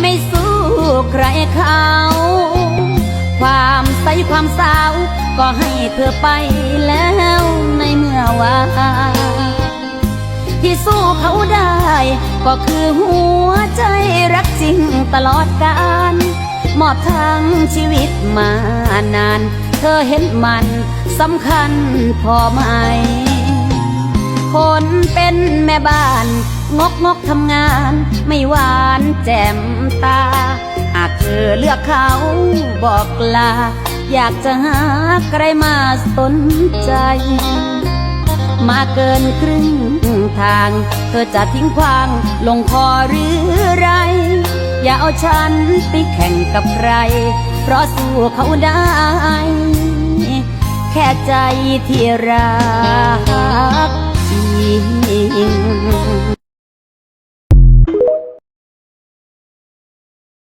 ไม่สู้ใครเขาความใสความสาว ก็ให้เธอไปแล้วในเมื่อวานที่สู้เขาได้ ก็คือหัวใจรักจริงตลอดกาลมอบทั้งชีวิตมานาน เธอเห็นมันสำคัญพอไหม คนเป็นแม่บ้าน งกงกทำงาน ไม่หวานแจ่มตา หากเธอเลือกเขาบอกลา อยากจะหาใครมาสนใจ มาเกินครึ่งทาง เธอจะทิ้งควางลงคอหรือไร อย่าเอาฉันไปแข่งกับใคร เพราะสู้เขาได้แค่ใจที่รักจริง